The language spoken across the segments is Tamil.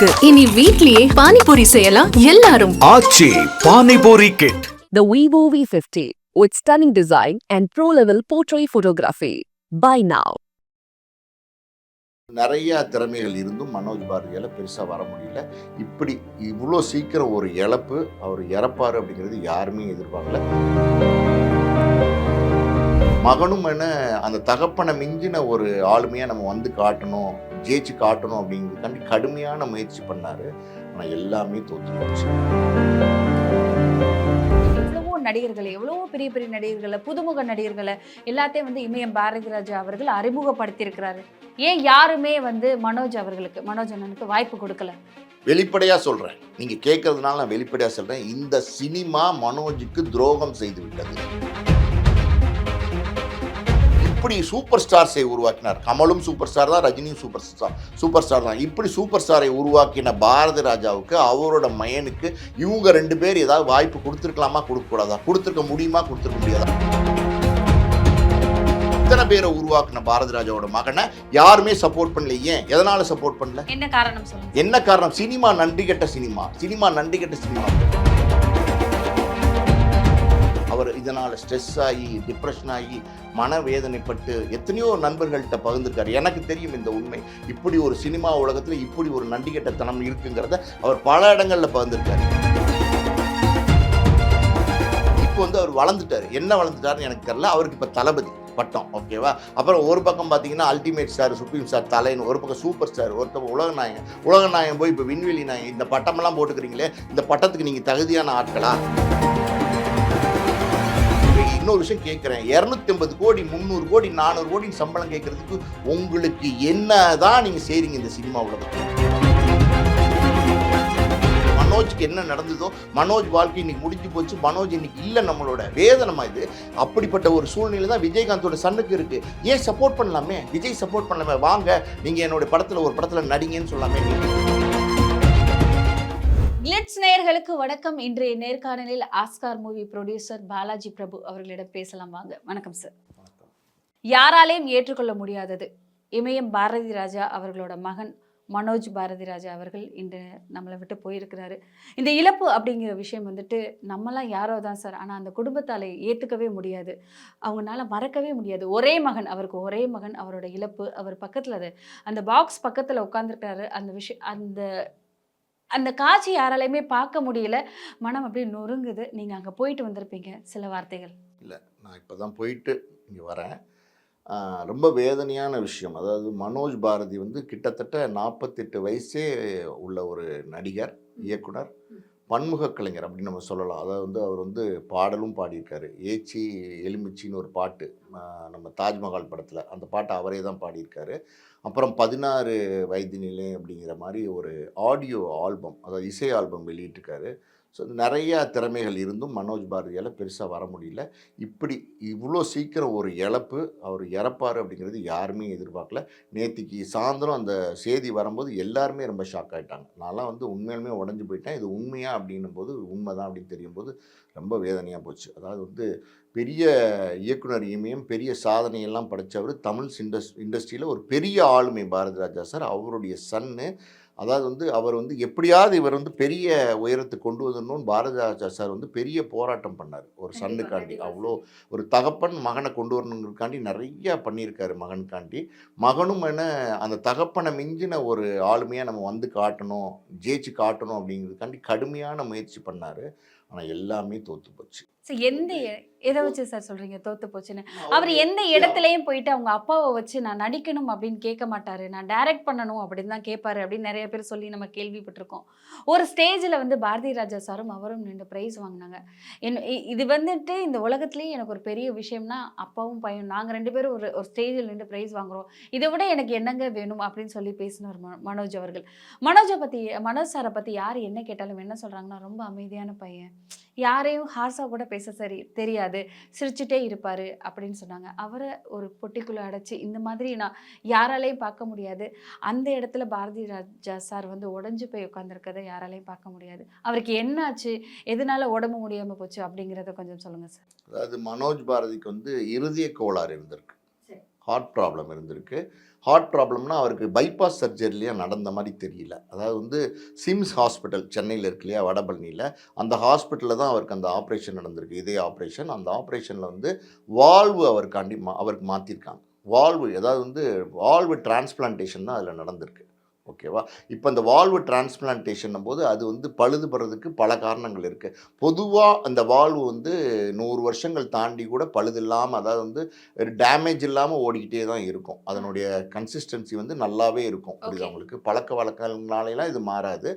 இருக்கு. இனி வீட்லயே பானிபூரி செய்யலாம். எல்லாரும். Aachi panipuri kit The Vivo V50 with stunning design and pro-level portrait photography. Buy now. நிறைய திறமைகள் இருந்தும் மனோஜ் பாரதியால் பெருசாக வர முடியல. இப்படி இவ்வளோ சீக்கிரம் ஒரு இழப்பு அவர் இறப்பார் அப்படிங்கிறது யாருமே எதிர்பார்க்கல. மகனும் என அந்த தகப்பனை மிஞ்சின ஒரு ஆளுமையாக நம்ம வந்து காட்டணும். ஜெயிச்சு காட்டணும் அப்படிங்கிறதுக்காண்டி கடுமையான முயற்சி பண்ணார். ஆனால் எல்லாமே தோற்று போச்சு. எவ்வளவோ நடிகர்களை எவ்வளவோ பெரிய பெரிய நடிகர்களை புதுமுக நடிகர்களை எல்லாத்தையும் வந்து இமயம் பாரதி ராஜா அவர்கள் அறிமுகப்படுத்தியிருக்கிறாரு. ஏன் யாருமே வந்து மனோஜ் அவர்களுக்கு மனோஜ் அண்ணனுக்கு வாய்ப்பு கொடுக்கல? வெளிப்படையாக சொல்கிறேன் நீங்கள் கேட்கறதுனால நான் வெளிப்படையாக சொல்கிறேன் இந்த சினிமா மனோஜுக்கு துரோகம் செய்து விட்டது. இப்படி சூப்பர் ஸ்டார்ஸை உருவாக்கினார்? கமலும் சூப்பர் ஸ்டார் தான் ரஜினியும் சூப்பர் ஸ்டார் சூப்பர் ஸ்டார் தான். இப்படி சூப்பர் ஸ்டாரை உருவாக்கின பாரதி ராஜாவுக்கு அவரோட மயனுக்கு இவங்க ரெண்டு பேர் ஏதாவது வாய்ப்பு கொடுத்துருக்கலாமா? கொடுக்கக்கூடாதா? கொடுத்துருக்க முடியுமா? கொடுத்துருக்க முடியாதா? இத்தனை பேரை உருவாக்கின பாரதி ராஜாவோட மகனை யாருமே சப்போர்ட் பண்ணல. ஏன்? எதனால சப்போர்ட் பண்ணல? என்ன காரணம் என்ன காரணம்? சினிமா நன்றி கெட்ட சினிமா. சினிமா நன்றி கெட்ட சினிமா. அவர் இதனால் ஸ்ட்ரெஸ் ஆகி டிப்ரெஷன் ஆகி மனவேதனைப்பட்டு எத்தனையோ நண்பர்கள்ட்ட பகிர்ந்திருக்காரு. எனக்கு தெரியும் இந்த உண்மை. இப்படி ஒரு சினிமா உலகத்தில் இப்படி ஒரு நண்டிகட்டத்தனம் இருக்குங்கிறத அவர் பல இடங்களில் பகிர்ந்திருக்காரு. இப்போ வந்து அவர் வளர்ந்துட்டார். என்ன வளர்ந்துட்டாருன்னு எனக்கு தெரில அவருக்கு இப்போ தளபதி பட்டம் ஓகேவா அப்புறம் ஒரு பக்கம் பார்த்தீங்கன்னா அல்டிமேட் ஸ்டார் சுப்ரீம் ஸ்டார் தலைன்னு ஒரு பக்கம் சூப்பர் ஸ்டார் ஒருத்தர் உலக நாயகன். உலக நாயகம் போய் இப்போ விண்வெளி நாயகன். இந்த பட்டமெல்லாம் போட்டுக்கிறீங்களே இந்த பட்டத்துக்கு நீங்கள் தகுதியான ஆட்களா? இன்னொரு விஷயம் கேட்குறேன். இரநூத்தி ஐம்பது கோடி முந்நூறு கோடி நானூறு கோடி சம்பளம் கேட்கறதுக்கு உங்களுக்கு என்னதான் நீங்கள் செய்கிறீங்க இந்த சினிமா உலகத்தில்? மனோஜ்க்கு என்ன நடந்ததோ மனோஜ் வாழ்க்கை இன்னைக்கு முடிஞ்சு போச்சு மனோஜ் இன்னைக்கு இல்லை நம்மளோட. வேதனமா இது. அப்படிப்பட்ட ஒரு சூழ்நிலை தான் விஜயகாந்தோட சன்னுக்கு இருக்கு. ஏன் சப்போர்ட் பண்ணலாமே? விஜய் சப்போர்ட் பண்ணலாமே? வாங்க நீங்க என்னோட படத்துல ஒரு படத்துல நடிங்கன்னு சொல்லாமே கிளிட்ஸ் நேயர்களுக்கு வணக்கம். இன்றைய நேர்காணலில் Oscar movie producer Balaji Prabhu அவர்களிடம் பேசலாம் வாங்க. வணக்கம் சார் யாராலையும் ஏற்றுக்கொள்ள முடியாதது. இமயம் பாரதி ராஜா அவர்களோட மகன் மனோஜ் பாரதி ராஜா அவர்கள் இன்று நம்மளை விட்டு போயிருக்கிறாரு. இந்த இழப்பு அப்படிங்கிற விஷயம் வந்துட்டு நம்மலாம் யாரோ தான் சார் ஆனால் அந்த குடும்பத்தால் ஏற்றுக்கவே முடியாது. அவங்களால மறக்கவே முடியாது. ஒரே மகன் அவருக்கு ஒரே மகன் அவரோட இழப்பு. அவர் பக்கத்தில் அது அந்த பாக்ஸ் பக்கத்தில் உட்காந்துருக்காரு அந்த விஷயம் அந்த அந்த காட்சி யாராலையுமே பார்க்க முடியல. மனம் அப்படியே நொறுங்குது. நீங்கள் அங்கே போயிட்டு வந்திருப்பீங்க. சில வார்த்தைகள். நான் இப்போ தான் போயிட்டு இங்கே வரேன். ரொம்ப வேதனையான விஷயம். அதாவது மனோஜ் பாரதி வந்து கிட்டத்தட்ட நாற்பத்தெட்டு வயசே உள்ள ஒரு நடிகர் இயக்குனர். பன்முக கலைஞர் அப்படின்னு நம்ம சொல்லலாம். அதாவது வந்து அவர் வந்து பாடலும் பாடியிருக்காரு. ஏச்சி எலுமிச்சின்னு ஒரு பாட்டு நம்ம தாஜ்மஹால் படத்தில். அந்த பாட்டை அவரே தான் பாடியிருக்காரு. அப்புறம் பதினாறு வயது நிலை அப்படிங்கிற மாதிரி ஒரு ஆடியோ ஆல்பம் அதாவது இசை ஆல்பம் வெளியிட்டிருக்காரு. ஸோ நிறையா திறமைகள் இருந்தும் மனோஜ் பாரதியால் பெருசாக வர முடியல. இப்படி இவ்வளோ சீக்கிரம் ஒரு இழப்பு அவர் இறப்பார் அப்படிங்கிறது யாருமே எதிர்பார்க்கல. நேத்திக்கு சாயந்தரம் அந்த செய்தி வரும்போது எல்லாருமே ரொம்ப ஷாக் ஆகிட்டாங்க நான்லாம் வந்து உண்மையிலுமே உடஞ்சி போயிட்டேன். இது உண்மையா அப்படின்னும் போது உண்மை தான் அப்படின்னு தெரியும் போது ரொம்ப வேதனையாக போச்சு. அதாவது வந்து பெரிய இயக்குனர் இமயம் பெரிய சாதனையெல்லாம் படைத்தவர் தமிழ் இண்டஸ் இண்டஸ்ட்ரியில் ஒரு பெரிய ஆளுமை பாரதி ராஜா சார். அவருடைய சன்னு அதாவது வந்து அவர் வந்து எப்படியாவது இவர் வந்து பெரிய உயரத்துக்கு கொண்டு வந்துடணும்னு பாரதி ராஜா சார் வந்து பெரிய போராட்டம் பண்ணார். ஒரு சன்னுக்காண்டி. அவ்வளோ ஒரு தகப்பன் மகனை கொண்டு வரணுங்கிறதுக்காண்டி நிறைய பண்ணியிருக்காரு மகனுக்காண்டி. மகனும் என அந்த தகப்பனை மிஞ்சின ஒரு ஆளுமையாக நம்ம வந்து காட்டணும் ஜெயிச்சு காட்டணும் அப்படிங்கிறதுக்காண்டி கடுமையான முயற்சி பண்ணார். ஆனால் எல்லாமே தோற்று போச்சு. எந்த எதை வச்சு சார் சொல்றீங்க? தோத்து போச்சுன்னு. அவர் எந்த இடத்துலயும் போயிட்டு அவங்க அப்பாவை வச்சு நான் நடிக்கணும் அப்படின்னு கேட்க மாட்டாரு. நான் டைரக்ட் பண்ணணும் அப்படின்னு தான் கேட்பாரு அப்படின்னு நிறைய பேர் சொல்லி நம்ம கேள்விப்பட்டிருக்கோம். ஒரு ஸ்டேஜில் வந்து பாரதி ராஜா சாரும் அவரும் நின்று ப்ரைஸ் வாங்கினாங்க. என் இ- இது வந்துட்டு இந்த உலகத்துலேயே எனக்கு ஒரு பெரிய விஷயம்னா அப்பாவும் பையன் நாங்கள் ரெண்டு பேரும் ஒரு ஒரு ஸ்டேஜில் நின்று ப்ரைஸ் வாங்குறோம். இதை விட எனக்கு என்னங்க வேணும் அப்படின்னு சொல்லி பேசினார் மனோஜ் அவர்கள். மனோஜை பற்றி மனோஜ் சாரை பற்றி யார் என்ன கேட்டாலும் என்ன சொல்கிறாங்கன்னா ரொம்ப அமைதியான பையன். யாரையும் ஹார்ஸாக கூட பேச சரி தெரியாது. சிரிச்சுட்டே இருப்பார் அப்படின்னு சொன்னாங்க. அவரை ஒரு பொட்டிக்குள்ளே அடைச்சி இந்த மாதிரி நான் யாராலையும் பார்க்க முடியாது. அந்த இடத்துல பாரதி ராஜா சார் வந்து உடஞ்சி போய் உட்காந்துருக்கதை யாராலையும் பார்க்க முடியாது. அவருக்கு என்னாச்சு? எதனால உடம்பு முடியாமல் போச்சு அப்படிங்கிறத கொஞ்சம் சொல்லுங்கள் சார். அதாவது மனோஜ் பாரதிக்கு வந்து இருதய கோளாறு இருந்திருக்கு. ஹார்ட் ப்ராப்ளம் இருந்திருக்கு. ஹார்ட் ப்ராப்ளம்னா அவருக்கு பைபாஸ் சர்ஜரிலேயே நடந்த மாதிரி தெரியல. அதாவது வந்து சிம்ஸ் ஹாஸ்பிட்டல் சென்னையில் இருக்கு இல்லையா வடபழனியில் அந்த ஹாஸ்பிட்டலில் தான் அவருக்கு அந்த ஆப்ரேஷன் நடந்திருக்கு. இதே ஆப்ரேஷன் அந்த ஆப்ரேஷனில் வந்து வால்வு அவருக்காண்டி மா அவருக்கு மாற்றிருக்காங்க வால்வு அதாவது வந்து வால்வு டிரான்ஸ்பிளான்டேஷன் தான் அதில் நடந்திருக்கு. ஓகேவா? இப்போ இந்த வால்வு டிரான்ஸ்பிளான்டேஷன் போது அது வந்து பழுதுபடுறதுக்கு பல காரணங்கள் இருக்குது பொதுவாக அந்த வால்வு வந்து நூறு வருஷங்கள் தாண்டி கூட பழுது இல்லாமல் அதாவது வந்து ஒரு டேமேஜ் இல்லாமல் ஓடிக்கிட்டே தான் இருக்கும். அதனுடைய கன்சிஸ்டன்சி வந்து நல்லாவே இருக்கும். புரியுது. அவங்களுக்கு பழக்க வழக்கங்களாலாம் இது மாறாது.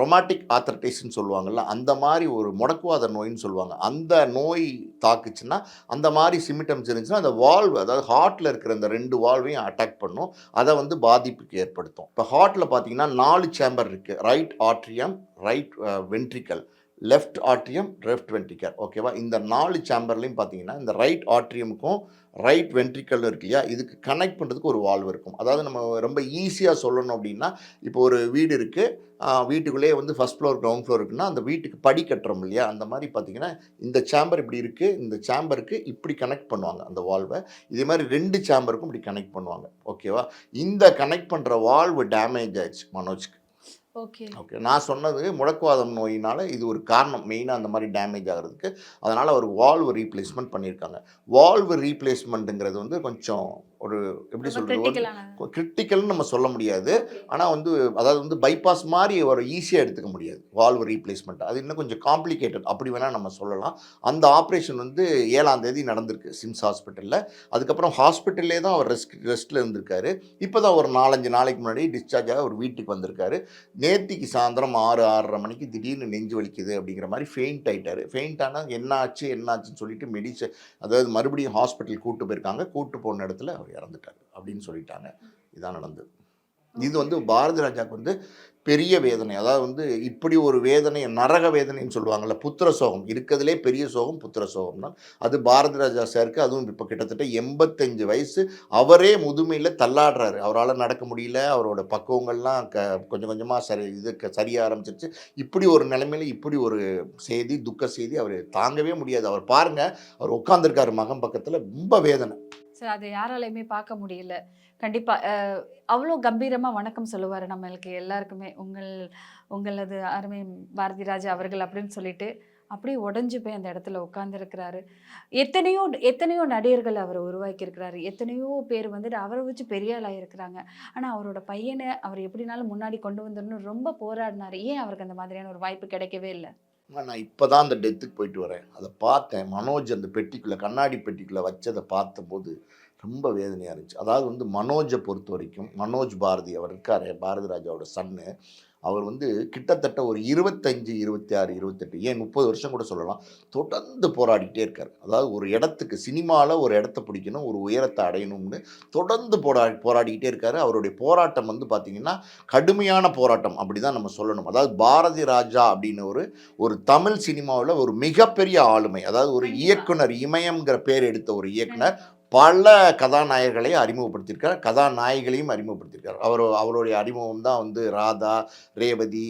ரொமாட்டிக் ஆத்தர்டைஸ்ன்னு சொல்லுவாங்கல்ல அந்த மாதிரி ஒரு முடக்குவாத நோயின்னு சொல்லுவாங்க. அந்த நோய் தாக்குச்சுன்னா அந்த மாதிரி சிமிட்டம்ஸ் இருந்துச்சுன்னா அந்த வால்வு அதாவது ஹார்ட்டில் இருக்கிற அந்த ரெண்டு வால்வையும் அட்டாக் பண்ணும். அதை வந்து பாதிப்புக்கு ஏற்படுத்தும். இப்போ ஹார்ட்டில் பார்த்தீங்கன்னா நாலு சேம்பர் இருக்குது right atrium right ventricle left atrium left ventricle ஓகேவா இந்த நாலு சேம்பர்லையும் பார்த்தீங்கன்னா இந்த ரைட் ஆட்ரியமுக்கும் ரைட் வென்ட்ரிக்கல் இருக்கு இல்லையா? இதுக்கு கனெக்ட் பண்ணுறதுக்கு ஒரு வால்வ் இருக்கும். அதாவது நம்ம ரொம்ப ஈஸியாக சொல்லணும் அப்படின்னா இப்போ ஒரு வீடு இருக்குது வீட்டுக்குள்ளேயே வந்து ஃபஸ்ட் ஃப்ளோர் கிரவுண்ட் ஃப்ளோர் இருக்குன்னா அந்த வீட்டுக்கு படி கட்டுறோம் இல்லையா? அந்த மாதிரி பார்த்தீங்கன்னா இந்த சேம்பர் இப்படி இருக்குது இந்த சேம்பருக்கு இப்படி கனெக்ட் பண்ணுவாங்க அந்த வால்வை இதே மாதிரி ரெண்டு சேம்பருக்கும் இப்படி கனெக்ட் பண்ணுவாங்க. ஓகேவா இந்த கனெக்ட் பண்ணுற வால்வு டேமேஜ் ஆயிடுச்சு மனோஜ்க்கு. ஓகே. ஓகே. நான் சொன்னது முடக்குவாதம் நோயினால் இது ஒரு காரணம். மெயினாக அந்த மாதிரி டேமேஜ் ஆகிறதுக்கு. அதனால் அவர் வால்வ் ரீப்ளேஸ்மெண்ட் பண்ணியிருக்காங்க. வால்வ் ரீப்ளேஸ்மெண்ட்டுங்கிறது வந்து கொஞ்சம் ஒரு எப்படி சொல்கிறது கிரிட்டிக்கலான நம்ம சொல்ல முடியாது. ஆனால் வந்து அதாவது வந்து பைபாஸ் மாதிரி ஒரு ஈஸியாக எடுத்துக்க முடியாது. வால்வு ரீப்ளேஸ்மெண்ட் அது இன்னும் கொஞ்சம் காம்ப்ளிகேட்டட் அப்படி வேணால் நம்ம சொல்லலாம். அந்த ஆப்ரேஷன் வந்து ஏழாம் தேதி நடந்திருக்கு சிம்ஸ் ஹாஸ்பிட்டலில் அதுக்கப்புறம் ஹாஸ்பிட்டல்லே தான் அவர் ரெஸ்ட் ரெஸ்ட்டில் இருந்திருக்காரு. இப்போ தான் ஒரு நாலஞ்சு நாளைக்கு முன்னாடி டிஸ்சார்ஜ் ஆக ஒரு வீட்டுக்கு வந்திருக்காரு. நேத்திக்கு சாயந்தரம் ஆறு ஆறரை மணிக்கு திடீர்னு நெஞ்சு வலிக்குது அப்படிங்கிற மாதிரி ஃபெயிண்ட் ஆயிட்டாரு. ஃபெயிண்ட் ஆனால் என்ன ஆச்சு என்ன ஆச்சுன்னு சொல்லிட்டு மெடிசன் அதாவது மறுபடியும் ஹாஸ்பிட்டல் கூட்டு போயிருக்காங்க. கூட்டு போன இடத்துல அவர் இறந்துட்டார் அப்படின்னு சொல்லிட்டாங்க. இதான் நடந்தது. இது வந்து பாரதி ராஜாக்கு வந்து பெரிய வேதனை. அதாவது வந்து இப்படி ஒரு வேதனை நரக வேதனைன்னு சொல்லுவாங்கல்ல புத்திர சோகம். இருக்கிறதுலே பெரிய சோகம் புத்திர சோகம் தான். அது பாரதி ராஜா சாருக்கு அதுவும் இப்போ கிட்டத்தட்ட எண்பத்தஞ்சு வயசு அவரே முதுமையில் தள்ளாடுறாரு. அவரால் நடக்க முடியல. அவரோட பக்குவங்கள்லாம் க கொஞ்சம் கொஞ்சமாக சரி இது க- சரிய ஆரம்பிச்சிருச்சு. இப்படி ஒரு நிலைமையில் இப்படி ஒரு செய்தி துக்க செய்தி அவர் தாங்கவே முடியாது. அவர் பாருங்கள் அவர் உட்காந்துருக்காரு மகன் பக்கத்தில். ரொம்ப வேதனை. சார் அது யாராலையுமே பார்க்க முடியல. கண்டிப்பாக அவ்வளோ கம்பீரமாக வணக்கம் சொல்லுவார் நம்மளுக்கு எல்லாருக்குமே. உங்கள் உங்களது அருமை பாரதி ராஜா அவர்கள் அப்படின்னு சொல்லிட்டு அப்படியே உடஞ்சி போய் அந்த இடத்துல உட்காந்துருக்கிறாரு எத்தனையோ எத்தனையோ நடிகர்கள் அவர் உருவாக்கி இருக்கிறாரு எத்தனையோ பேர் வந்துட்டு அவரை வச்சு பெரிய ஆளாக இருக்கிறாங்க. ஆனால் அவரோட பையனை அவர் எப்படினாலும் முன்னாடி கொண்டு வந்துடணும் ரொம்ப போராடினார். ஏன் அவருக்கு அந்த மாதிரியான ஒரு வாய்ப்பு கிடைக்கவே இல்லை? நான் இப்போ தான் அந்த டெத்துக்கு போயிட்டு வரேன். அதை பார்த்தேன். மனோஜ் அந்த பெட்டிக்குள்ளே கண்ணாடி பெட்டிக்குள்ளே வச்சதை பார்த்தபோது ரொம்ப வேதனையாக இருந்துச்சு. அதாவது வந்து மனோஜை பொறுத்த வரைக்கும் மனோஜ் பாரதி அவர் இருக்கார் பாரதிராஜாவோட சன்னு அவர் வந்து கிட்டத்தட்ட ஒரு இருபத்தஞ்சு இருபத்தி ஆறு இருபத்தெட்டு ஏன் முப்பது வருஷம் கூட சொல்லலாம் தொடர்ந்து போராடிட்டே இருக்கார். அதாவது ஒரு இடத்துக்கு சினிமாவில் ஒரு இடத்த பிடிக்கணும் ஒரு உயரத்தை அடையணும்னு தொடர்ந்து போராடி போராடிக்கிட்டே இருக்காரு. அவருடைய போராட்டம் வந்து பார்த்திங்கன்னா கடுமையான போராட்டம் அப்படி தான் நம்ம சொல்லணும். அதாவது பாரதி ராஜா அப்படின்னு ஒரு ஒரு தமிழ் சினிமாவில் ஒரு மிகப்பெரிய ஆளுமை அதாவது ஒரு இயக்குனர் இமயம்ங்கிற பேர் எடுத்த ஒரு இயக்குனர் பல கதாநாயகர்களை அறிமுகப்படுத்தியிருக்கார். கதாநாயகிகளையும் அறிமுகப்படுத்தியிருக்கார். அவர் அவருடைய அறிமுகம் தான் வந்து ராதா ரேவதி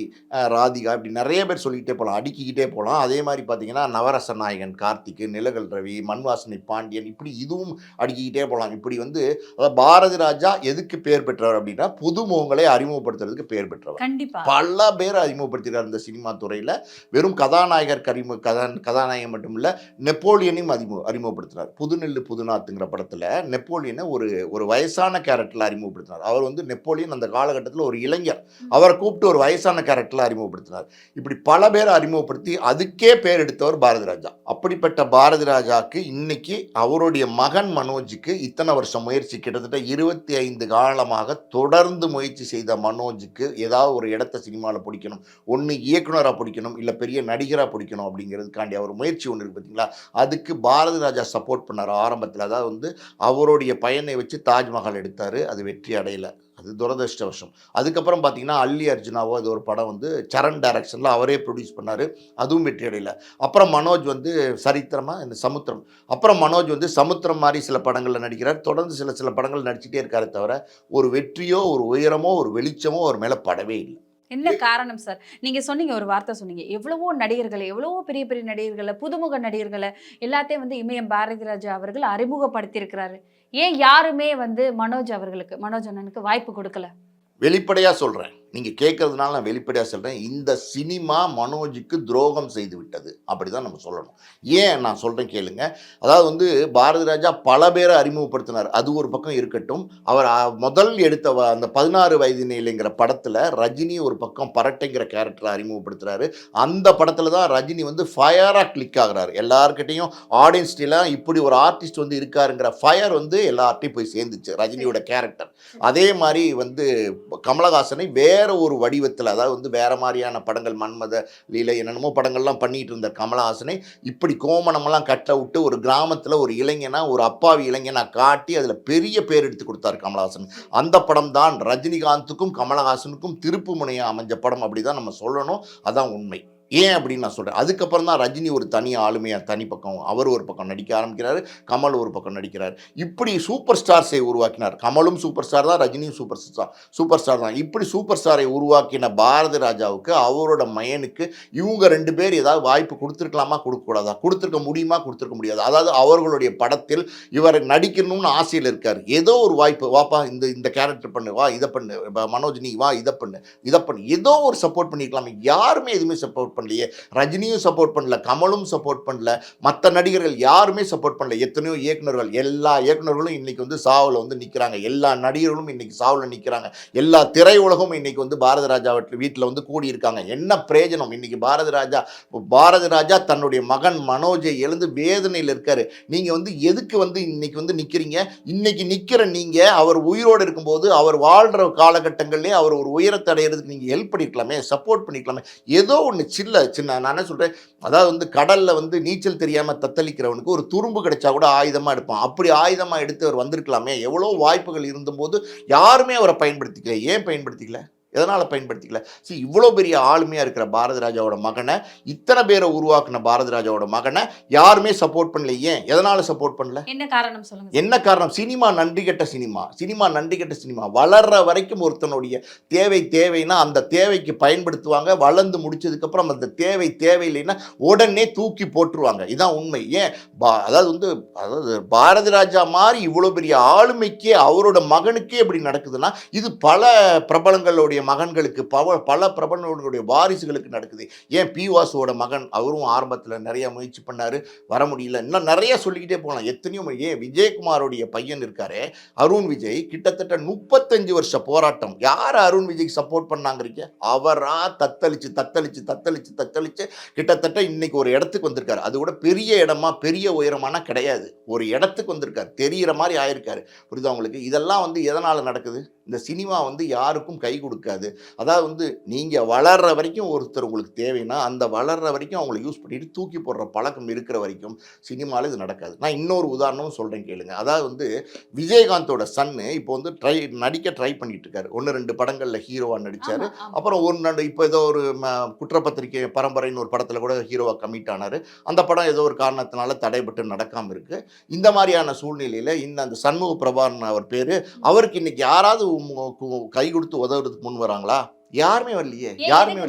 ராதிகா இப்படி நிறைய பேர் சொல்லிக்கிட்டே போகலாம் அடுக்கிக்கிட்டே போகலாம். அதே மாதிரி பார்த்தீங்கன்னா நவரச நாயகன் கார்த்திக் நிலகல் ரவி மண்வாசனை பாண்டியன் இப்படி இதுவும் அடுக்கிக்கிட்டே போகலாம். இப்படி வந்து அதாவது பாரதி ராஜா எதுக்கு பேர் பெற்றவர் அப்படின்னா புதுமுகங்களை அறிமுகப்படுத்துறதுக்கு பேர் பெற்றவர். பல பேர் அறிமுகப்படுத்தியிருக்கார் இந்த சினிமா துறையில். வெறும் கதாநாயகருக்கு அறிமுக கதா கதாநாயகன் மட்டும் இல்லை நெப்போலியனையும் அறிமுக அறிமுகப்படுத்தினார் புதுநெல்லு புதுநாத்துங்கிற படத்தில் நெப்போலியனை ஒரு ஒரு வயசான கேரக்டரில் அறிமுகப்படுத்தினார். அவர் வந்து நெப்போலியன் அந்த காலகட்டத்தில் ஒரு இளைஞர். அவரை கூப்பிட்டு ஒரு வயசான கேரக்டரில் அறிமுகப்படுத்தினார். இப்படி பல பேரை அறிமுகப்படுத்தி அதுக்கே பேர் எடுத்தவர் பாரதி ராஜா. அப்படிப்பட்ட பாரதி ராஜாக்கு இன்னைக்கு அவருடைய மகன் மனோஜுக்கு இத்தனை வருஷம் முயற்சி கிட்டத்தட்ட இருபத்தி ஐந்து காலமாக தொடர்ந்து முயற்சி செய்த மனோஜுக்கு ஏதாவது ஒரு இடத்த சினிமாவில் பிடிக்கணும் ஒன்று இயக்குனராக பிடிக்கணும் இல்லை பெரிய நடிகராக பிடிக்கணும் அப்படிங்கிறதுக்காண்டி அவர் முயற்சி ஒன்று இருக்கு பார்த்தீங்களா அதுக்கு பாரதி ராஜா சப்போர்ட் பண்ணார் ஆரம்பத்தில். அதாவது வந்து வந்து அவருடைய பையனை வச்சு தாஜ்மஹால் எடுத்தார். அது வெற்றி அடையலை. அது துரதிருஷ்டவசம். அதுக்கப்புறம் பார்த்தீங்கன்னா அல்லி அர்ஜுனாவோ அது ஒரு படம் வந்து சரண் டைரக்ஷனில் அவரே ப்ரொடியூஸ் பண்ணார். அதுவும் வெற்றி அடையல. அப்புறம் மனோஜ் வந்து சரித்திரமா இந்த சமுத்திரம். அப்புறம் மனோஜ் வந்து சமுத்திரம் மாதிரி சில படங்களில் நடிக்கிறார். தொடர்ந்து சில சில படங்கள் நடிச்சிட்டே இருக்காரு தவிர ஒரு வெற்றியோ ஒரு உயரமோ ஒரு வெளிச்சமோ ஒரு மேலே படவே இல்லை. என்ன காரணம் சார் நீங்க சொன்னீங்க ஒரு வார்த்தை சொன்னீங்க. எவ்வளவோ நடிகர்களை எவ்வளவோ பெரிய பெரிய நடிகர்களை புதுமுக நடிகர்களை எல்லாத்தையும் வந்து இமயம் பாரதி ராஜா அவர்கள் அறிமுகப்படுத்தியிருக்கிறாரு. ஏன் யாருமே வந்து மனோஜ் அவர்களுக்கு மனோஜ் அண்ணனுக்கு வாய்ப்பு கொடுக்கல? வெளிப்படையாக சொல்கிறேன் நீங்கள் கேட்கறதுனால நான் வெளிப்படையாக சொல்கிறேன் இந்த சினிமா மனோஜுக்கு துரோகம் செய்து விட்டது. அப்படி தான் நம்ம சொல்லணும். ஏன் நான் சொல்கிறேன் கேளுங்க. அதாவது வந்து பாரதி ராஜா பல பேரை அறிமுகப்படுத்தினார். அது ஒரு பக்கம் இருக்கட்டும். அவர் முதல் எடுத்த வ- அந்த பதினாறு வயது நிலைங்கிற படத்தில் ரஜினி ஒரு பக்கம் பரட்டைங்கிற கேரக்டரை அறிமுகப்படுத்துகிறாரு அந்த படத்தில் தான் ரஜினி வந்து ஃபயராக கிளிக் ஆகிறார். எல்லாருக்கிட்டையும் ஆடியன்ஸ்டிலாம் இப்படி ஒரு ஆர்டிஸ்ட் வந்து இருக்காருங்கிற ஃபயர் வந்து எல்லார்ட்டையும் போய் சேர்ந்துச்சு ரஜினியோட கேரக்டர் அதே மாதிரி வந்து கமலஹாசனை வேறு ஒரு வடிவத்தில் அதாவது வந்து வேற மாதிரியான படங்கள் மன்மத லீலை என்னென்னமோ படங்கள்லாம் பண்ணிட்டு இருந்தார் கமலஹாசனை. இப்படி கோமணமெல்லாம் கட்ட விட்டு ஒரு கிராமத்தில் ஒரு இளைஞனா ஒரு அப்பாவி இளைஞனா காட்டி அதில் பெரிய பேர் எடுத்து கொடுத்தார் கமலஹாசன். அந்த படம் தான் ரஜினிகாந்துக்கும் கமலஹாசனுக்கும் திருப்பு முனையாக அமைஞ்ச படம் அப்படி தான் நம்ம சொல்லணும். அதான் உண்மை. ஏன் அப்படின்னு நான் சொல்கிறேன் அதுக்கப்புறம் தான் ரஜினி ஒரு தனி ஆளுமையாக தனி பக்கம் அவர் ஒரு பக்கம் நடிக்க ஆரம்பிக்கிறார் கமல் ஒரு பக்கம் நடிக்கிறார். இப்படி சூப்பர் ஸ்டார்ஸை உருவாக்கினார். கமலும் சூப்பர் ஸ்டார் தான் ரஜினியும் சூப்பர் ஸ்டார் சூப்பர் ஸ்டார் தான். இப்படி சூப்பர் ஸ்டாரை உருவாக்கின பாரதி ராஜாவுக்கு அவரோட மயனுக்கு இவங்க ரெண்டு பேர் ஏதாவது வாய்ப்பு கொடுத்துருக்கலாமா? கொடுக்கக்கூடாதா? கொடுத்துருக்க முடியுமா? கொடுத்துருக்க முடியாது. அதாவது அவர்களுடைய படத்தில் இவர் நடிக்கணும்னு ஆசையில் இருக்கார். ஏதோ ஒரு வாய்ப்பு வாப்பா இந்த இந்த கேரக்டர் பண்ணு வா இதை பண்ணு மனோஜ் நீ வா இதை பண்ணு இதை பண்ணு. ஏதோ ஒரு சப்போர்ட் பண்ணிருக்கலாமே. யாருமே எதுவுமே சப்போர்ட் பண்ணலையே. ரஜினியும் சப்போர்ட் பண்ணல கமலும் சப்போர்ட் பண்ணல. மற்ற நடிகர்கள் யாருமே சப்போர்ட் பண்ணல. எத்தனையோ இயக்குநர்கள் எல்லா இயக்குநர்களும் இன்னைக்கு வந்து சாவில் வந்து நிற்கிறாங்க எல்லா நடிகர்களும் இன்னைக்கு சாவில் நிற்கிறாங்க எல்லா திரையுலகமும் இன்னைக்கு வந்து பாரத ராஜா வீட்டில் வந்து கூடியிருக்காங்க. என்ன பிரயோஜனம்? இன்னைக்கு பாரத ராஜா பாரத ராஜா தன்னுடைய மகன் மனோஜை எழுந்து வேதனையில் இருக்காரு. நீங்கள் வந்து எதுக்கு வந்து இன்னைக்கு வந்து நிற்கிறீங்க இன்னைக்கு நிற்கிற நீங்கள் அவர் உயிரோடு இருக்கும்போது அவர் வாழ்கிற காலகட்டங்கள்லேயே அவர் ஒரு உயரத்தை அடையிறதுக்கு நீங்கள் ஹெல்ப் பண்ணிக்கலாமே சப்போர்ட் பண்ணிக்கலாமே ஏதோ ஒன்று இல்லை சின்ன நான் என்ன சொல்கிறேன் அதாவது வந்து கடலில் வந்து நீச்சல் தெரியாமல் தத்தளிக்கிறவனுக்கு ஒரு துரும்பு கிடைச்சா கூட ஆயுதமாக எடுப்பான். அப்படி ஆயுதமாக எடுத்து அவர் வந்திருக்கலாமே. எவ்வளோ வாய்ப்புகள் இருந்தபோது யாருமே அவரை பயன்படுத்திக்கல. ஏன் பயன்படுத்திக்கல? எதனால் பயன்படுத்திக்கல? see இவ்வளோ பெரிய ஆளுமையாக இருக்கிற பாரதி ராஜாவோட மகனை இத்தனை பேரை உருவாக்குன பாரதி ராஜாவோட மகனை யாருமே சப்போர்ட் பண்ணல. ஏன்? எதனால் சப்போர்ட் பண்ணல? என்ன காரணம் சொல்லுங்க சார். என்ன காரணம்? சினிமா நன்றி கெட்ட சினிமா. சினிமா நன்றி கெட்ட சினிமா. வளர்ற வரைக்கும் ஒருத்தனுடைய தேவை தேவைன்னா அந்த தேவைக்கு பயன்படுத்துவாங்க. வளர்ந்து முடிச்சதுக்கப்புறம் அந்த தேவை தேவையில்லைன்னா உடனே தூக்கி போட்டுருவாங்க. இதான் உண்மை. ஏன்? பா அதாவது வந்து அதாவது பாரதி ராஜா மாதிரி இவ்வளோ பெரிய ஆளுமைக்கே அவரோட மகனுக்கே இப்படி நடக்குதுன்னா இது பல பிரபலங்களுடைய மகன்களுக்கு பவ பல பிரபலங்களுடைய வாரிசுகளுக்கு நடக்குது. ஏன் பி வாசுவோட மகன் அவரும் ஆரம்பத்தில் நிறைய முயற்சி பண்ணார் வர முடியல. இன்னும் நிறைய சொல்லிக்கிட்டே போகலாம். எத்தனையோ ஏன் விஜயகுமாரோடைய பையன் இருக்காரு அருண் விஜய் கிட்டத்தட்ட முப்பத்தஞ்சு வருஷ போராட்டம். யார் அருண் விஜய்க்கு சப்போர்ட் பண்ணாங்கிறீங்க? அவரா? தத்தளிச்சு தத்தளிச்சு தத்தளிச்சு தத்தளிச்சு கிட்டத்தட்ட இன்னைக்கு ஒரு இடத்துக்கு வந்திருக்காரு. அது கூட பெரிய இடமா பெரிய உயரமானா கிடையாது. ஒரு இடத்துக்கு வந்திருக்காரு. தெரிகிற மாதிரி ஆயிருக்காரு. புரியுதா உங்களுக்கு? இதெல்லாம் வந்து எதனால் நடக்குது? இந்த சினிமா வந்து யாருக்கும் கை கொடுக்காது. அதாவது வந்து நீங்கள் வளர்ற வரைக்கும் ஒருத்தர் உங்களுக்கு தேவைன்னா அந்த வளர்ற வரைக்கும் அவங்கள யூஸ் பண்ணிட்டு தூக்கி போடுற பழக்கம் இருக்கிற வரைக்கும் சினிமாவில் இது நடக்காது. நான் இன்னொரு உதாரணமும் சொல்கிறேன் கேளுங்க. அதாவது வந்து விஜயகாந்தோட சன்னு இப்போ வந்து ட்ரை நடிக்க ட்ரை பண்ணிட்டு இருக்காரு. ஒன்று ரெண்டு படங்களில் ஹீரோவாக ஆமா. அப்புறம் ஒரு நடு இப்போ ஏதோ ஒரு ம, குற்றப்பத்திரிகை பரம்பரைன்னு ஒரு படத்தில் கூட ஹீரோவாக கமிட் ஆனார். அந்த படம் ஏதோ ஒரு காரணத்தினால தடைபட்டு நடக்காமல் இருக்கு. இந்த மாதிரியான சூழ்நிலையில் இந்த அந்த சண்முக பிரபான்னு அவர் பேர் அவருக்கு இன்னைக்கு யாராவது கை கொடுத்து உதவுறதுக்கு முன் வராங்களா? யாருமே வரலையே? யாருமே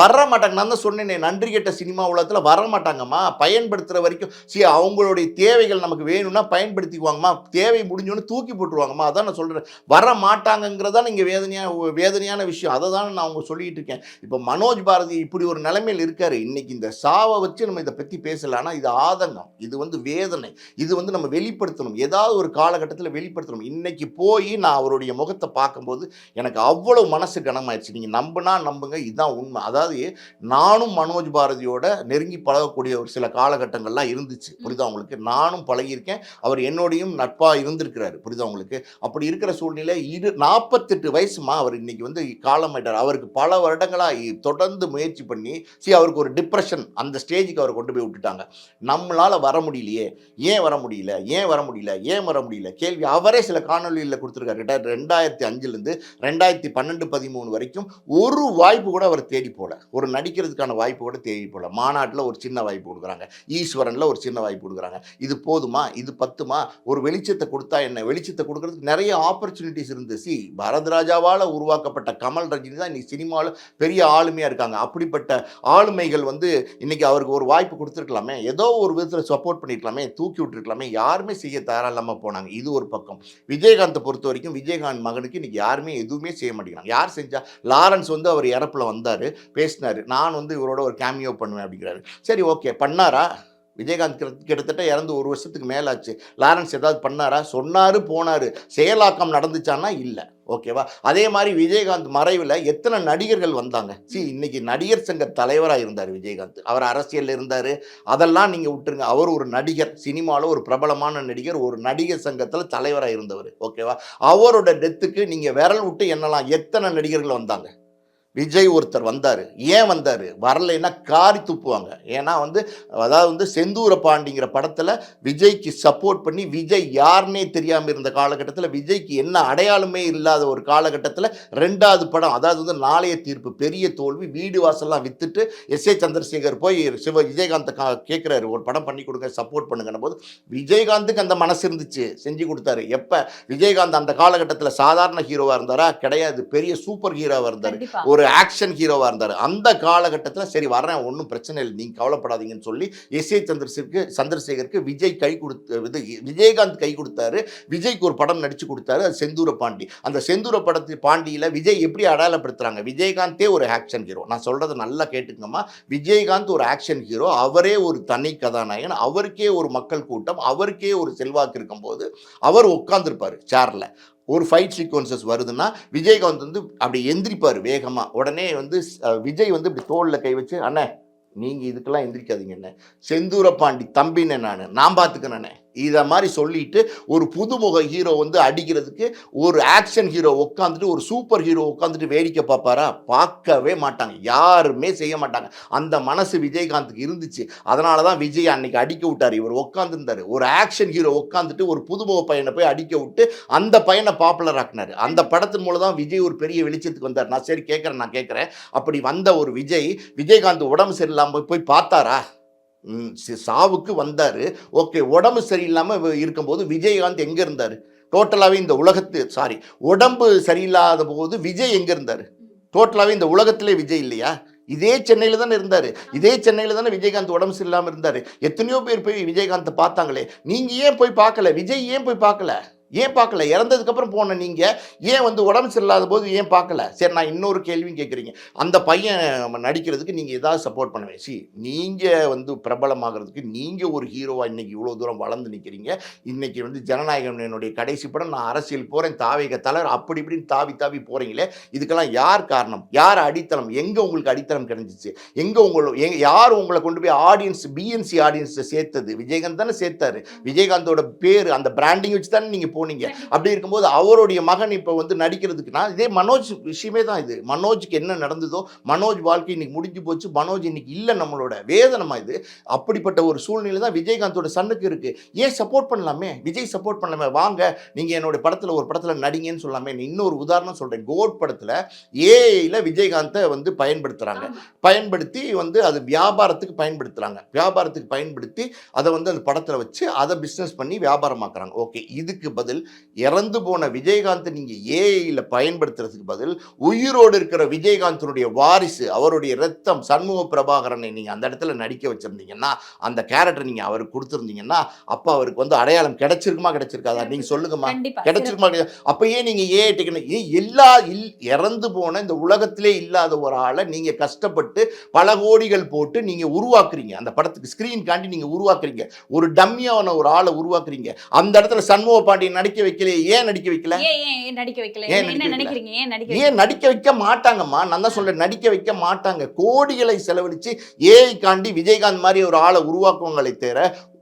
வர மாட்டாங்க நான் தான் சொன்னேனே நன்றி கெட்ட சினிமா உலகத்தில் வர மாட்டாங்கம்மா பயன்படுத்துகிற வரைக்கும் சரி அவங்களுடைய தேவைகள் நமக்கு வேணும்னா பயன்படுத்திக்குவாங்கம்மா. தேவை முடிஞ்சோன்னு தூக்கி போட்டுருவாங்கம்மா. அதான் நான் சொல்கிறேன் வர மாட்டாங்கங்கிறதா இங்கே வேதனையான வேதனையான விஷயம். அதை தான் நான் அவங்க சொல்லிட்டு இருக்கேன். இப்போ மனோஜ் பாரதி இப்படி ஒரு நிலைமையில் இருக்காரு. இன்னைக்கு இந்த சாவை வச்சு நம்ம இதை பற்றி பேசல. ஆனால் இது ஆதங்கம். இது வந்து வேதனை. இது வந்து நம்ம வெளிப்படுத்தணும். ஏதாவது ஒரு காலகட்டத்தில் வெளிப்படுத்தணும். இன்னைக்கு போய் நான் அவருடைய முகத்தை பார்க்கும்போது எனக்கு அவ்வளவு மனசு கனமாயிடுச்சு நீங்கள் நம்புனா நம்புங்க இதுதான் உண்மை. அதாவது நானும் மனோஜ் பாரதியோட நெருங்கி பழகக்கூடிய ஒரு சில காலகட்டங்கள்லாம் இருந்துச்சு. புரியுதா உங்களுக்கு? நானும் பழகியிருக்கேன். அவர் என்னோடையும் நட்பாக இருந்திருக்கிறாரு. புரியுதா உங்களுக்கு? அப்படி இருக்கிற சூழ்நிலை இரு நாற்பத்தெட்டு வயசுமா அவர் இன்னைக்கு வந்து காலமாயிட்டார் அவருக்கு பல வருடங்களாக தொடர்ந்து முயற்சி பண்ணி சி அவருக்கு ஒரு டிப்ரெஷன் அந்த ஸ்டேஜுக்கு அவர் கொண்டு போய் விட்டுட்டாங்க. நம்மளால் வர முடியலையே. ஏன் வர முடியல? ஏன் வர முடியல? ஏன் வர முடியல? கேள்வி அவரே சில காணொலியில் கொடுத்துருக்காரு. ரெண்டாயிரத்தி அஞ்சுலேருந்து ரெண்டாயிரத்தி பன்னெண்டு பதிமூணு வரைக்கும் ஒரு வாய்ப்பு கூட அவர் தேடி போல. ஒரு நடிக்கிறதுக்கான வாய்ப்பு கூட தேடி போல. மாநாட்டில் ஒரு சின்ன வாய்ப்பு கொடுக்குறாங்க. ஈஸ்வரனில் ஒரு சின்ன வாய்ப்பு கொடுக்குறாங்க. இது போதுமா? இது பத்துமா? ஒரு வெளிச்சத்தை கொடுத்தா என்ன? வெளிச்சத்தை கொடுக்கறதுக்கு நிறைய ஆப்பர்ச்சுனிட்டிஸ் இருந்து. சி பரதராஜாவால் உருவாக்கப்பட்ட கமல் ரஜினி தான் இன்னைக்கு சினிமாவில் பெரிய ஆளுமையாக இருக்காங்க. அப்படிப்பட்ட ஆளுமைகள் வந்து இன்னைக்கு அவருக்கு ஒரு வாய்ப்பு கொடுத்துருக்கலாமே. ஏதோ ஒரு விதத்தில் சப்போர்ட் பண்ணியிருக்கலாமே தூக்கி விட்டுருக்கலாமே. யாருமே செய்ய தயாராக இல்லாமல் போனாங்க. இது ஒரு பக்கம். விஜயகாந்தை பொறுத்த வரைக்கும் விஜயகாந்த் மகனுக்கு இன்னைக்கு யாருமே எதுவுமே செய்ய மாட்டேங்கிறாங்க. யார் செஞ்சால் லாரன்ஸ் வந்து அவர் இறப்பில் வந்தார் பேசினார். நான் வந்து இவரோட ஒரு கேமியோ பண்ணுவேன் அப்படிங்கிறாரு. சரி ஓகே பண்ணாரா? விஜயகாந்த் கிட்ட- கிட்டத்தட்ட இறந்து ஒரு வருஷத்துக்கு மேலாச்சு. லாரன்ஸ் ஏதாவது பண்ணாரா? சொன்னார் போனார். செயலாக்கம் நடந்துச்சான்னா இல்லை. ஓகேவா? அதே மாதிரி விஜயகாந்த் மறைவில் எத்தனை நடிகர்கள் வந்தாங்க? சி இன்னைக்கு நடிகர் சங்க தலைவராக இருந்தார் விஜயகாந்த். அவர் அரசியலில் இருந்தார். அதெல்லாம் நீங்கள் விட்டுருங்க. அவர் ஒரு நடிகர். சினிமாவில் ஒரு பிரபலமான நடிகர். ஒரு நடிகர் சங்கத்தில் தலைவராக இருந்தவர். ஓகேவா? அவரோட டெத்துக்கு நீங்கள் விரல் விட்டு என்னலாம் எத்தனை நடிகர்கள் வந்தாங்க? விஜய் ஒருத்தர் வந்தார். ஏன் வந்தார்? வரலைன்னா காரி துப்புவாங்க. ஏன்னா வந்து அதாவது வந்து செந்தூர பாண்டிங்கிற படத்தில் விஜய்க்கு சப்போர்ட் பண்ணி விஜய் யாருன்னே தெரியாமல் இருந்த காலகட்டத்தில் விஜய்க்கு என்ன அடையாளமே இல்லாத ஒரு காலகட்டத்தில் ரெண்டாவது படம் அதாவது வந்து நாளைய தீர்ப்பு பெரிய தோல்வி வீடு வாசல்லாம் வித்துட்டு எஸ் ஏ சந்திரசேகர் போய் சிவ விஜயகாந்தை கா கேட்குறாரு ஒரு படம் பண்ணி கொடுங்க சப்போர்ட் பண்ணுங்கன்னும் போது. விஜயகாந்துக்கு அந்த மனசு இருந்துச்சு செஞ்சு கொடுத்தாரு. எப்போ? விஜயகாந்த் அந்த காலகட்டத்தில் சாதாரண ஹீரோவாக இருந்தாரா? கிடையாது. பெரிய சூப்பர் ஹீரோவாக இருந்தார். கண்டிப்பா. ஒரு ஆக்ஷன் ஹீரோவாக இருந்தார். அந்த காலகட்டத்தில் சரி வரேன் ஒன்றும் பிரச்சனை இல்லை நீங்கள் கவலைப்படாதீங்கன்னு சொல்லி எஸ். ஏ. சந்திரசேகருக்கு சந்திரசேகருக்கு விஜய் கை கொடுத்து இது விஜயகாந்த் கை கொடுத்தாரு. விஜய்க்கு ஒரு படம் நடித்து கொடுத்தாரு அது செந்தூர பாண்டி. அந்த செந்தூர படத்து பாண்டியில் விஜய் எப்படி அடையாளப்படுத்துகிறாங்க விஜயகாந்தே ஒரு ஆக்ஷன் ஹீரோ நான் சொல்கிறத நல்லா கேட்டுக்கங்கம்மா விஜயகாந்த் ஒரு ஆக்ஷன் ஹீரோ அவரே ஒரு தனி கதாநாயகன். அவருக்கே ஒரு மக்கள் கூட்டம். அவருக்கே ஒரு செல்வாக்கு இருக்கும்போது அவர் உட்காந்துருப்பார் சேரில் ஒரு ஃபைட் சீக்வன்சஸ் வருதுன்னா விஜயகாந்த் வந்து அப்படி எந்திரிப்பார் வேகமாக உடனே வந்து விஜய் வந்து இப்படி தோளில் கை வச்சு அண்ணே நீங்கள் இதுக்கெல்லாம் எந்திரிக்காதீங்க என்ன செந்தூரப்பாண்டி தம்பின்னு நான் நான் பார்த்துக்கிறேனே இதை மாதிரி சொல்லிட்டு ஒரு புதுமுக ஹீரோ வந்து அடிக்கிறதுக்கு ஒரு ஆக்ஷன் ஹீரோ உட்காந்துட்டு ஒரு சூப்பர் ஹீரோ உட்காந்துட்டு வேடிக்கை பார்ப்பாரா பார்க்கவே மாட்டாங்க. யாருமே செய்ய மாட்டாங்க. அந்த மனசு விஜயகாந்துக்கு இருந்துச்சு. அதனால தான் விஜய் அன்னைக்கு அடிக்க விட்டார். இவர் உட்காந்துருந்தாரு ஒரு ஆக்ஷன் ஹீரோ உட்காந்துட்டு ஒரு புதுமுக பையனை போய் அடிக்க விட்டு அந்த பையனை பாப்புலர் ஆக்கினார். அந்த படத்தின் மூலம் தான் விஜய் ஒரு பெரிய வெளிச்சத்துக்கு வந்தார். நான் சரி கேட்குறேன் நான் கேட்குறேன். அப்படி வந்த ஒரு விஜய் விஜயகாந்த் உடம்பு சரியில்லாமல் போய் பார்த்தாரா? சாவுக்கு வந்தார். ஓகே உடம்பு சரியில்லாமல் இருக்கும்போது விஜயகாந்த் எங்கே இருந்தார்? டோட்டலாகவே இந்த உலகத்து சாரி உடம்பு சரியில்லாத போது விஜய் எங்கே இருந்தார்? டோட்டலாகவே இந்த உலகத்திலே விஜய் இல்லையா? இதே சென்னையில் தானே இருந்தார். இதே சென்னையில் தானே விஜயகாந்த் உடம்பு சரியில்லாமல் இருந்தார். எத்தனையோ பேர் போய் விஜயகாந்தை பார்த்தாங்களே. நீங்கள் ஏன் போய் பார்க்கல? விஜய் ஏன் போய் பார்க்கல? ஏன் பார்க்கல? இறந்ததுக்கப்புறம் போன நீங்கள் ஏன் வந்து உடம்பு சரியில்லாத போது ஏன் பார்க்கல? சரி நான் இன்னொரு கேள்வியும் கேட்குறீங்க. அந்த பையன் நடிக்கிறதுக்கு நீங்கள் ஏதாவது சப்போர்ட் பண்ணுவேன் சி நீங்கள் வந்து பிரபலமாகிறதுக்கு நீங்கள் ஒரு ஹீரோவாக இன்னைக்கு இவ்வளோ தூரம் வளர்ந்து நிற்கிறீங்க இன்றைக்கி வந்து ஜனநாயகம் என்னுடைய கடைசி படம் நான் அரசியல் போகிறேன் தாவிக தலர் அப்படி இப்படின்னு தாவி தாவி போகிறீங்களே இதுக்கெல்லாம் யார் காரணம்? யார் அடித்தளம்? எங்கே உங்களுக்கு அடித்தளம் கிடைச்சிச்சு எங்கே உங்களை எங்க யார் உங்களை கொண்டு போய் ஆடியன்ஸ் பிஎன்சி ஆடியன்ஸை சேர்த்தது? விஜயகாந்த் தானே சேர்த்தாரு. விஜயகாந்தோட பேர் அந்த பிராண்டிங் வச்சு தானே நீங்கள் போனீங்க. அப்படி இருக்கும்போது அவருடைய மகன் இப்போ வந்து நடிக்கிறதுக்குன்னா இதே மனோஜ் விஷயமே தான் இது. மனோஜ்க்கு என்ன நடந்ததோ மனோஜ் வாழ்க்கை இன்னைக்கு முடிஞ்சு போச்சு மனோஜ் இன்னைக்கு இல்லை நம்மளோட வேதனமா இது. அப்படிப்பட்ட ஒரு சூழ்நிலை தான் விஜயகாந்தோட சன்னுக்கு இருக்கு. ஏன் சப்போர்ட் பண்ணலாமே? விஜய் சப்போர்ட் பண்ணலாமே? வாங்க நீங்கள் என்னோட படத்தில் ஒரு படத்தில் நடிங்கன்னு சொல்லாமே. இன்னொரு உதாரணம் சொல்கிறேன் கோட் படத்தில் ஏஐயில் விஜயகாந்தை வந்து பயன்படுத்துகிறாங்க பயன்படுத்தி வந்து அது வியாபாரத்துக்கு பயன்படுத்துகிறாங்க வியாபாரத்துக்கு பயன்படுத்தி அதை வந்து அந்த படத்தில் வச்சு அதை பிஸ்னஸ் பண்ணி வியாபாரமாக்குறாங்க. ஓகே இதுக்கு பதில் இறந்து போன விஜயகாந்தை நீங்கள் ஏஐயில் பயன்படுத்துறதுக்கு பதில் உயிரோடு இருக்கிற விஜயகாந்தனுடைய வாரிசு அவருடைய ரத்தம் சண்முக பிரபாகரனை நீங்கள் அந்த இடத்துல நடிக்க வச்சுருந்தீங்கன்னா அந்த கேரக்டர் நீங்கள் அவருக்கு கொடுத்துருந்தீங்கன்னா அப்போ அவருக்கு வந்து அடையாளம் கிடைச்சிருக்குமா கிடைச்சிருக்காதா? நீங்கள் சொல்லுங்கம்மா. கிடைச்சிருக்குமா கிடையாது அப்போ ஏன் நீங்கள் ஏ டெக்னிக் ஏன் எல்லா இல் இறந்து போன இந்த உலகத்திலே இல்லாத ஒரு ஆளை நீங்கள் கஷ்டப்பட்டு பல கோடிகள் போட்டு நீங்கள் உருவாக்குறீங்க. அந்த படத்துக்கு ஸ்க்ரீன் காண்டி நீங்கள் உருவாக்குறீங்க. ஒரு டம்மியான ஒரு ஆளை உருவாக்குறீங்க. அந்த இடத்துல சண்முக பாண்டியன் நடிக்க வைக்கலையே ஏன் நடிக்க வைக்கல? ஏன் நடிக்க வைக்கல? ஏன் என்ன நினைக்கிறீங்க ஏன் நடிக்க ஏன் நடிக்க வைக்க மாட்டாங்கம்மா? நான் தான் சொல்றேன் நடிக்க வைக்க மாட்டாங்க. கோடிகளை செலவழிச்சு ஏஐ காண்டி விஜயகாந்த் மாதிரி ஒரு ஆளை உருவாக்குவாங்களே தவிர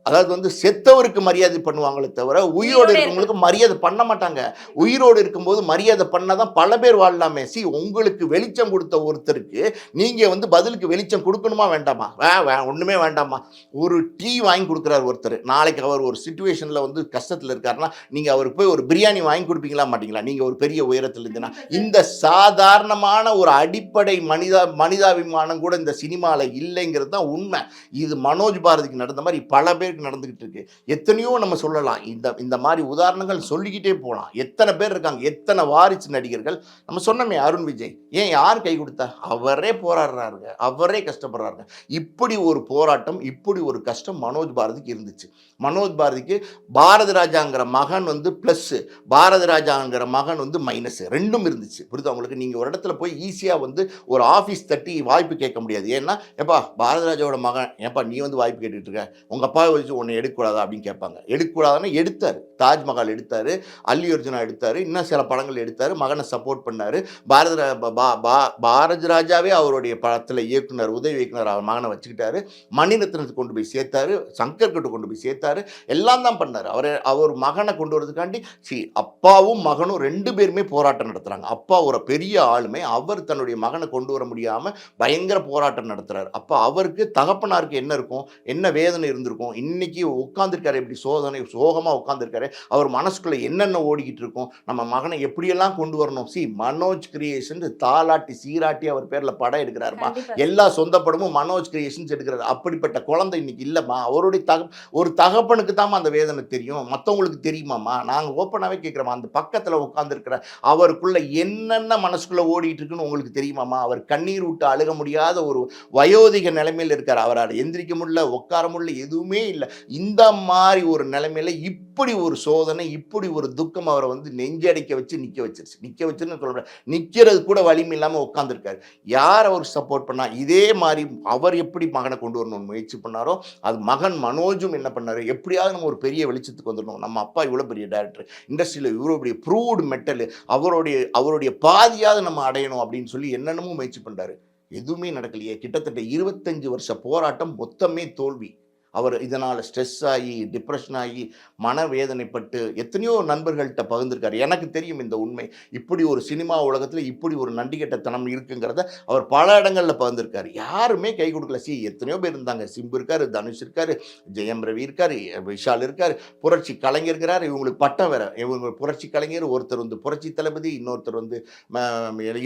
அதாவது வந்து செத்தவருக்கு மரியாதை பண்ணுவாங்களே தவிர உயிரோடு இருக்கவங்களுக்கு மரியாதை பண்ண மாட்டாங்க. உயிரோடு இருக்கும்போது மரியாதை பண்ணாதான் பல பேர் வாழலாமே. சி உங்களுக்கு வெளிச்சம் கொடுத்த ஒருத்தருக்கு நீங்க வந்து பதிலுக்கு வெளிச்சம் கொடுக்கணுமா வேண்டாமா? வே வே ஒண்ணுமே வேண்டாமா. ஒரு டீ வாங்கி கொடுக்குறாரு ஒருத்தர். நாளைக்கு அவர் ஒரு சுச்சுவேஷன்ல வந்து கஷ்டத்துல இருக்காருன்னா நீங்க அவருக்கு போய் ஒரு பிரியாணி வாங்கி கொடுப்பீங்களா மாட்டீங்களா? நீங்க ஒரு பெரிய உயரத்துல இருந்தீங்கன்னா இந்த சாதாரணமான ஒரு அடிப்படை மனிதா மனிதாபிமானம் கூட இந்த சினிமாவில் இல்லைங்கிறது தான் உண்மை. இது மனோஜ் பாரதிக்கு நடந்த மாதிரி பல பேருக்கு நடந்துகிட்டு இருக்கு எத்தனையோ நம்ம சொல்லலாம். இந்த இந்த மாதிரி உதாரணங்கள் சொல்லிக்கிட்டே போகலாம். எத்தனை பேர் இருக்காங்க? எத்தனை வாரிசு நடிகர்கள்? நம்ம சொன்னோமே அருண் விஜய். ஏன் யார் கை கொடுத்தா? அவரே போராடுறாருங்க. அவரே கஷ்டப்படுறாருங்க. இப்படி ஒரு போராட்டம் இப்படி ஒரு கஷ்டம் மனோஜ் பாரதிக்கு இருந்துச்சு. மனோஜ் பாரதிக்கு பாரதி ராஜாங்கிற மகன் வந்து ப்ளஸ்ஸு பாரதி ராஜாங்கிற மகன் வந்து மைனஸ் ரெண்டும் இருந்துச்சு. புரியுதா உங்களுக்கு? நீங்கள் ஒரு இடத்துல போய் ஈஸியாக வந்து ஒரு ஆஃபீஸ் தட்டி வாய்ப்பு கேட்க முடியாது. ஏன்னா ஏப்பா பாரதி ராஜாவோட மகன் ஏப்பா நீ வந்து வாய்ப்பு கேட்டுட்டு இருக்க. உங்கள் அப்பாவை வச்சு உன்னை எடுக்கக்கூடாதா அப்படின்னு கேட்பாங்க. எடுக்கக்கூடாதுன்னு எடுத்தார். தாஜ்மஹால் எடுத்தார் அல்லி அர்ஜுனா எடுத்தார் இன்னும் சில படங்கள் எடுத்தார் மகனை சப்போர்ட் பண்ணார். பாரத ரா- பா- பா- பாரதி ராஜாவே அவருடைய படத்தில் இயக்குனர் உதவி இயக்குனர் அவர் மகனை வச்சுக்கிட்டாரு. மணிரத்னத்துக்கு கொண்டு போய் சேர்த்தாரு சங்கர் கிட்ட கொண்டு போய் சேர்த்தாரு. எல்லாம் தான் பண்ணார். அவர் அவர் மகனை கொண்டு வரதுக்காண்டி சி அப்பாவும் மகனும் ரெண்டு பேருமே போராட்டம் நடத்துகிறாங்க அப்பா ஒரு பெரிய ஆளுமை. அவர் தன்னுடைய மகனை கொண்டு வர முடியாமல் பயங்கர போராட்டம் நடத்துறாரு. அப்போ அவருக்கு தகப்பனாருக்கு என்ன இருக்கும்? என்ன வேதனை இருந்திருக்கும்? இன்னைக்கு உட்காந்துருக்காரு எப்படி சோதனை சோகமாக உட்காந்துருக்காரு அவர் மனசுக்குள்ள என்னென்ன ஓடிக்கிட்டு இருக்கும்? நம்ம மகனை எப்படியெல்லாம் கொண்டு வரணும்? சி மனோஜ் கிரியேஷன் தாலாட்டி சீராட்டி அவர் பேரில் படம் எடுக்கிறாருமா. எல்லா சொந்த படமும் மனோஜ் கிரியேஷன்ஸ் எடுக்கிறாரு. அப்படிப்பட்ட குழந்தை இன்னைக்கு இல்லைம்மா. அவருடைய தக ஒரு தகப்பனுக்கு தாம்மா அந்த வேதனை தெரியும். மற்றவங்களுக்கு தெரியுமாம்மா? நாங்கள் ஓப்பனாகவே கேட்குறோமா அந்த பக்கத்தில் உட்காந்துருக்கிற அவருக்குள்ள என்னென்ன மனசுக்குள்ளே ஓடிட்டு இருக்குன்னு உங்களுக்கு தெரியுமாம்மா? அவர் கண்ணீர் விட்டு அழுக முடியாத ஒரு வயோதிக நிலைமையில் இருக்கார். அவரால் எந்திரிக்க முடியல உட்கார முடியல எதுவுமே இல்லை. இந்த மாதிரி ஒரு நிலைமையில இப்படி ஒரு சோதனை இப்படி ஒரு துக்கம் அவரை வந்து நெஞ்சடிக்க வச்சு நிற்க வச்சிருச்சு. நிற்க வச்சுன்னு சொல்ல நிற்கிறது கூட வலிமை இல்லாமல் உட்காந்துருக்காரு யார் அவருக்கு சப்போர்ட் பண்ணா இதே மாதிரி அவர் எப்படி மகனை கொண்டு வரணும்னு முயற்சி பண்ணாரோ அது மகன் மனோஜும் என்ன பண்ணார்? எப்படியாவது நம்ம ஒரு பெரிய வெளிச்சத்துக்கு வந்துடணும். நம்ம அப்பா இவ்வளோ பெரிய டேரக்டர் இண்டஸ்ட்ரியில் இவருடைய ப்ரூவ்டு மெட்டல் அவருடைய அவருடைய பாதியாவது நம்ம அடையணும் அப்படின்னு சொல்லி என்னென்னமோ முயற்சி பண்ணுறாரு எதுவுமே நடக்கலையே. கிட்டத்தட்ட இருபத்தஞ்சு வருஷ போராட்டம் மொத்தமே தோல்வி. அவர் இதனால் ஸ்ட்ரெஸ் ஆகி டிப்ரெஷன் ஆகி மனவேதனைப்பட்டு எத்தனையோ நண்பர்கள்ட்ட பகிர்ந்திருக்காரு. எனக்கு தெரியும் இந்த உண்மை. இப்படி ஒரு சினிமா உலகத்தில் இப்படி ஒரு நண்டிகட்டத்தனம் இருக்குங்கிறத அவர் பல இடங்களில் பகிர்ந்திருக்காரு. யாருமே கை கொடுக்கல. சி எத்தனையோ பேர் இருந்தாங்க. சிம்பு இருக்கார் தனுஷ் இருக்கார் ஜெயம் ரவி இருக்கார் விஷால் இருக்கார். புரட்சி கலைஞர் இருக்கிறார் இவங்களுக்கு பட்டம் வேற. இவங்க புரட்சி கலைஞர் ஒருத்தர் வந்து புரட்சி தளபதி இன்னொருத்தர் வந்து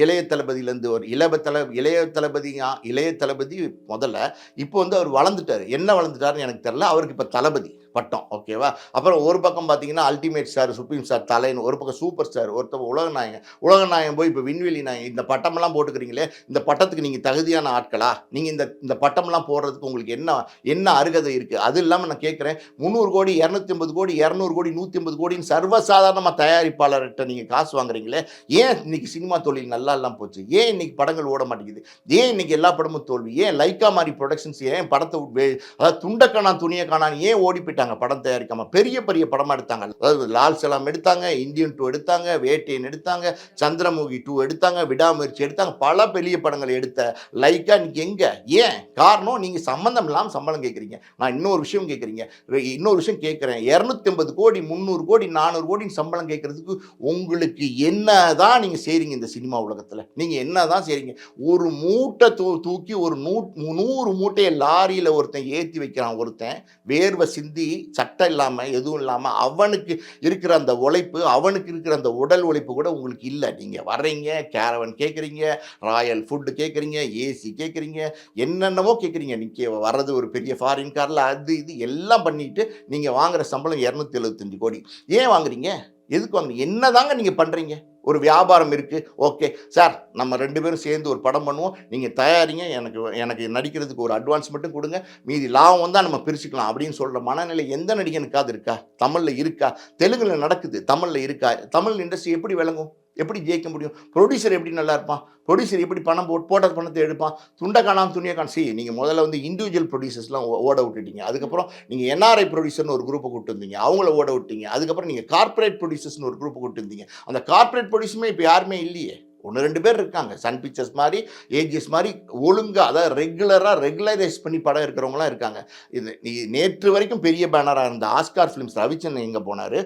இளைய தளபதியிலேருந்து ஒரு இளவ தள இளைய தளபதி இளைய தளபதி முதல்ல இப்போ வந்து அவர் வளர்ந்துட்டார். என்ன வளர்ந்துட்டாருன்னு எனக்கு தெரில அவருக்கு இப்போ தளபதி. பட்டம் ஓகேவா அப்புறம் ஒரு பக்கம் பார்த்தீங்கன்னா அல்டிமேட் ஸ்டார் சுப்ரீம் ஸ்டார் தலைன்னு ஒரு பக்கம் சூப்பர் ஸ்டார் ஒருத்தர் உலக நாயகன் உலக நாயகம் போய் இப்போ விண்வெளி நாயகம் இந்த பட்டமெல்லாம் போட்டுக்கிறீங்களே இந்த பட்டத்துக்கு நீங்கள் தகுதியான ஆட்களா? நீங்கள் இந்த இந்த பட்டம்லாம் போடுறதுக்கு உங்களுக்கு என்ன என்ன அருகதை இருக்குது அது இல்லாமல் நான் கேட்குறேன் முந்நூறு கோடி இரநூத்தி ஐம்பது கோடி இரநூறு கோடி நூற்றி ஐம்பது கோடின்னு சர்வசாதாரணமாக தயாரிப்பாளர்கிட்ட நீங்கள் காசு வாங்குறீங்களே ஏன் இன்னைக்கு சினிமா தொழில் நல்லா இல்லாமல் போச்சு? ஏன் இன்னைக்கு படங்கள் ஓட மாட்டேங்குது? ஏன் இன்னைக்கு எல்லா படமும் தோல்வி? ஏன் லைக்கா மாதிரி ப்ரொடக்ஷன்ஸ் ஏன் படத்தை அதாவது துண்டக்கானா துணியை காணான்னு ஏன் ஓடி எடுத்தாங்க படம் தயாரிக்காம. பெரிய பெரிய படமாக எடுத்தாங்க. அதாவது லால் சலாம் எடுத்தாங்க இந்தியன் டூ எடுத்தாங்க வேட்டையன் எடுத்தாங்க சந்திரமுகி டூ எடுத்தாங்க விடாமுயற்சி எடுத்தாங்க. பல பெரிய படங்களை எடுத்த லைக்கா இன்னைக்கு எங்க? ஏன்? காரணம் நீங்க சம்பந்தம் இல்லாமல் சம்பளம் கேட்குறீங்க நான் இன்னொரு விஷயம் கேட்குறீங்க இன்னொரு விஷயம் கேட்குறேன் இரநூத்தி ஐம்பது கோடி முந்நூறு கோடி நானூறு கோடின்னு சம்பளம் கேட்கறதுக்கு உங்களுக்கு என்னதான் நீங்க செய்றீங்க இந்த சினிமா உலகத்தில்? நீங்க என்னதான் செய்றீங்க? ஒரு மூட்டை தூ தூக்கி ஒரு நூ நூறு மூட்டையை லாரியில் ஒருத்தன் ஏற்றி வைக்கிறான் ஒருத்தன். வேர்வை சிந்தி சட்டம் இல்லாமல் எதுவும் இல்லாமல் அவனுக்கு இருக்கிற அந்த உழைப்பு அவனுக்கு இருக்கிற அந்த உடல் உழைப்பு கூட உங்களுக்கு இல்லை. நீங்கள் வர்றீங்க கேரவன் கேட்குறீங்க ராயல் ஃபுட்டு கேட்குறீங்க ஏசி கேட்குறீங்க என்னென்னவோ கேட்குறீங்க நிற்க வர்றது ஒரு பெரிய ஃபாரின் காரில் அது இது எல்லாம் பண்ணிட்டு நீங்கள் வாங்குகிற சம்பளம் இரநூத்தி எழுபத்தஞ்சு கோடி. ஏன் வாங்குறீங்க? எதுக்கு வாங்குறீங்க? என்னதாங்க நீங்கள் பண்ணுறீங்க ஒரு வியாபாரம் இருக்குது ஓகே. சார் நம்ம ரெண்டு பேரும் சேர்ந்து ஒரு படம் பண்ணுவோம். நீங்கள் தயாரிங்க. எனக்கு எனக்கு நடிக்கிறதுக்கு ஒரு அட்வான்ஸ் மட்டும் கொடுங்க. மீதி லாபம் வந்தால் நம்ம பிரிச்சுக்கலாம் அப்படின்னு சொல்கிற மனநிலை எந்த நடிகனுக்காவது இருக்கா? தமிழில் இருக்கா? தெலுங்கில் நடக்குது. தமிழில் இருக்கா? தமிழ் இண்டஸ்ட்ரி எப்படி விளங்கும்? எப்படி ஜெயிக்க முடியும்? ப்ரொடியூசர் எப்படி நல்லா இருப்பான்? ப்ரொடியூசர் எப்படி பணம் போட்டு போட்ட பணத்தை எடுப்பான்? துண்டை காணாம துணியை காண சி நீங்கள் முதல்ல வந்து இண்டிவிஜுவல் ப்ரொடியூசர்ஸ்லாம் ஓட விட்டுட்டீங்க. அதுக்கப்புறம் நீங்கள் என்ஆர்ஐ ப்ரொடியூசர்னு ஒரு குரூப்பை கூட்டு வந்தீங்க. அவங்கள ஓட விட்டீங்க. அதுக்கப்புறம் நீங்கள் கார்ப்பரேட் ப்ரொடியூசர்ஸ்னு ஒரு குரூப்பை கூட்டு வந்தீங்க. அந்த கார்ப்பரேட் ப்ரொடியூஸுமே இப்போ யாருமே இல்லையே. ஒன்று ரெண்டு பேர் இருக்காங்க. சன் பிக்சர்ஸ் மாதிரி ஏஜிஎஸ் மாதிரி ஒழுங்காக அதாவது ரெகுலராக ரெகுலரைஸ் பண்ணி படம் இருக்கிறவங்களாம் இருக்காங்க. இது நீ நேற்று வரைக்கும் பெரிய பேனராக இருந்த ஆஸ்கார் ஃபிலிம்ஸ் ரவிச்சந்திரன் எங்கே போனார்?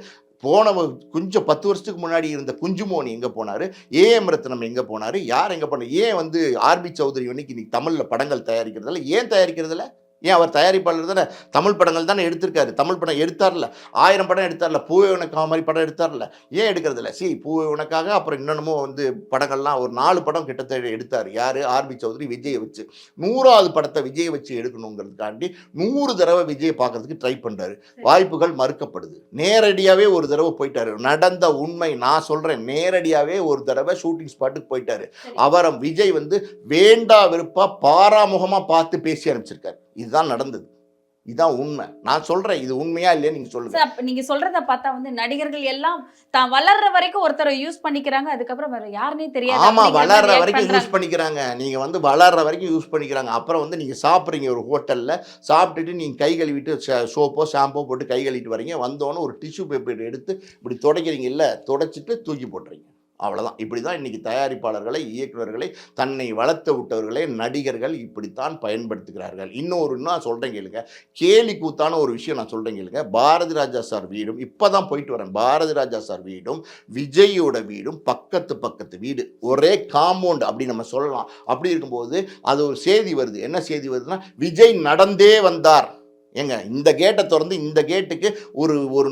போன கொஞ்சம் பத்து வருஷத்துக்கு முன்னாடி இருந்த குஞ்சுமோனி எங்கே போனார்? ஏஎம் ரத்னம் எங்கே போனார்? யார் எங்கே போனார் ஏன் வந்து ஆர்பி சௌத்ரி வந்து இன்னைக்கு தமிழில் படங்கள் தயாரிக்கிறதில்ல ஏன் தயாரிக்கிறதில்ல ஏன் அவர் தயாரிப்பாளர் தானே? தமிழ் படங்கள் தானே எடுத்திருக்காரு. தமிழ் படம் எடுத்தார்ல. ஆயிரம் படம் எடுத்தார்ல. பூவே உனக்காக மாதிரி படம் எடுத்தார்ல. ஏன் எடுக்கிறதில்ல சி பூவே உனக்காக அப்புறம் இன்னொன்னுமோ வந்து படங்கள்லாம் ஒரு நாலு படம் கிட்டத்தட்ட எடுத்தார். யார்? ஆர்பி சௌத்ரி விஜயை வச்சு. நூறாவது படத்தை விஜயை வச்சு எடுக்கணுங்கிறதுக்காண்டி நூறு தடவை விஜயை பார்க்கறதுக்கு ட்ரை பண்ணுறாரு வாய்ப்புகள் மறுக்கப்படுது. நேரடியாகவே ஒரு தடவை போயிட்டாரு. நடந்த உண்மை நான் சொல்கிறேன் நேரடியாகவே ஒரு தடவை ஷூட்டிங் ஸ்பாட்டுக்கு போயிட்டாரு. அவரை விஜய் வந்து வேண்டா வெறுப்பா பாராமுகமாக பார்த்து பேசி அனுப்பிச்சிருக்காரு. இதுதான் நடந்தது. இதுதான் உண்மை. நான் சொல்கிறேன் இது உண்மையா இல்லையா நீங்கள் சொல்லுங்க. நீங்க சொல்றத பார்த்தா வந்து நடிகர்கள் எல்லாம் தான் வளர்ற வரைக்கும் ஒருத்தரை யூஸ் பண்ணிக்கிறாங்க அதுக்கப்புறம் வேற யாருனே தெரியாது. ஆமா வளர்ற வரைக்கும். யூஸ் பண்ணிக்கிறாங்க. நீங்க வந்து வளர்ற வரைக்கும் யூஸ் பண்ணிக்கிறாங்க. அப்புறம் வந்து நீங்க சாப்பிட்றீங்க ஒரு ஹோட்டல்ல சாப்பிட்டுட்டு நீங்க கை கழுவிட்டு சோப்போ ஷாம்போ போட்டு கை கழுவிட்டு வரீங்க. வந்தோன்னே ஒரு டிஷ்யூ பேப்பர் எடுத்து இப்படி துடைக்கிறீங்க இல்ல துடைச்சிட்டு தூக்கி போட்டுறீங்க. அவ்வளோதான் இப்படி தான் இன்னைக்கு தயாரிப்பாளர்களை இயக்குநர்களை தன்னை வளர்த்து விட்டவர்களை நடிகர்கள் இப்படித்தான் பயன்படுத்துகிறார்கள். இன்னொரு இன்னும் சொல்கிறேன் கேளுங்க. கேலி கூத்தான ஒரு விஷயம் நான் சொல்கிறேன் கேளுங்க. பாரதி ராஜா சார் வீடும் இப்போ தான் போயிட்டு வரேன். பாரதி ராஜா சார் வீடும் விஜயோட வீடும் பக்கத்து பக்கத்து வீடு. ஒரே காம்பவுண்ட் அப்படி நம்ம சொல்லலாம். அப்படி இருக்கும்போது அது ஒரு செய்தி வருது. என்ன செய்தி வருதுன்னா விஜய் நடந்தே வந்தார். ஏங்க இந்த கேட்டை திறந்து இந்த கேட்டுக்கு ஒரு ஒரு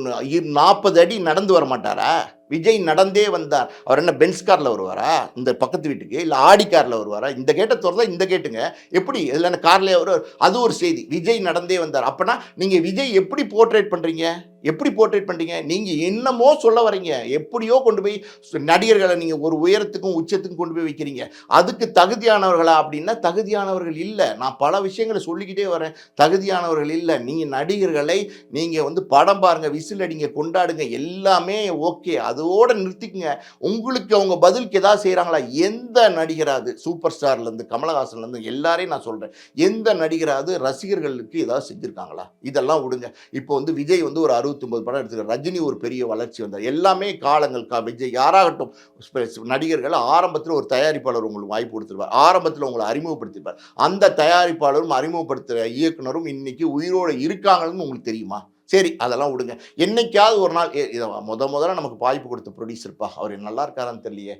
நாற்பது அடி நடந்து வர மாட்டாரா? விஜய் நடந்தே வந்தார். அவர் என்ன பென்ஸ் காரில் வருவாரா? இந்த பக்கத்து வீட்டுக்கு இல்லை ஆடி காரில் வருவாரா? இந்த கேட்டை திறந்தா இந்த கேட்டுங்க. எப்படி? இதில் என்ன கார்லேயே வருவார் அது ஒரு செய்தி. விஜய் நடந்தே வந்தார். அப்போனா நீங்கள் விஜய் எப்படி போர்ட்ரேட் பண்ணுறீங்க எப்படி போர்ட்ரேட் பண்ணுறீங்க நீங்கள் என்னமோ சொல்ல வரீங்க எப்படியோ கொண்டு போய் சு- நடிகர்களை நீங்கள் ஒரு உயரத்துக்கும் உச்சத்துக்கும் கொண்டு போய் வைக்கிறீங்க. அதுக்கு தகுதியானவர்களா அப்படின்னா தகுதியானவர்கள் இல்லை. நான் பல விஷயங்களை சொல்லிக்கிட்டே வரேன். தகுதியானவர்கள் இல்லை. நீங்கள் நடிகர்களை நீங்கள் வந்து படம் பாருங்கள் விசில் அடிங்க கொண்டாடுங்க எல்லாமே ஓகே. அதோடு நிறுத்திக்கங்க. உங்களுக்கு அவங்க பதிலுக்கு எதாவது செய்கிறாங்களா எந்த நடிகராது சூப்பர் ஸ்டார்லேருந்து கமலஹாசன்லேருந்து எல்லாரையும் நான் சொல்கிறேன் எந்த நடிகராது ரசிகர்களுக்கு ஏதாவது செஞ்சுருக்காங்களா? இதெல்லாம் விடுங்க. இப்போ வந்து விஜய் வந்து ஒரு அறுபத்தொம்பது படம் எடுத்துருக்காரு. ரஜினி ஒரு பெரிய வளர்ச்சி வந்தார். எல்லாமே காலங்கள் கா விஜய் யாராகட்டும் நடிகர்கள் ஆரம்பத்தில் ஒரு தயாரிப்பாளர் உங்களுக்கு வாய்ப்பு கொடுத்துருப்பார். ஆரம்பத்தில் உங்களை அறிமுகப்படுத்திருப்பார் அந்த தயாரிப்பாளரும் அறிமுகப்படுத்துகிற இயக்குனரும் இன்னைக்கு உயிரோடு இருக்காங்கன்னு உங்களுக்கு தெரியுமா? சரி அதெல்லாம் விடுங்க. என்னைக்காவது ஒரு நாள் இதை முத முதல்ல நமக்கு வாய்ப்பு கொடுத்த ப்ரொடியூசர்ப்பா அவர் நல்லா இருக்காரான்னு தெரியலையே.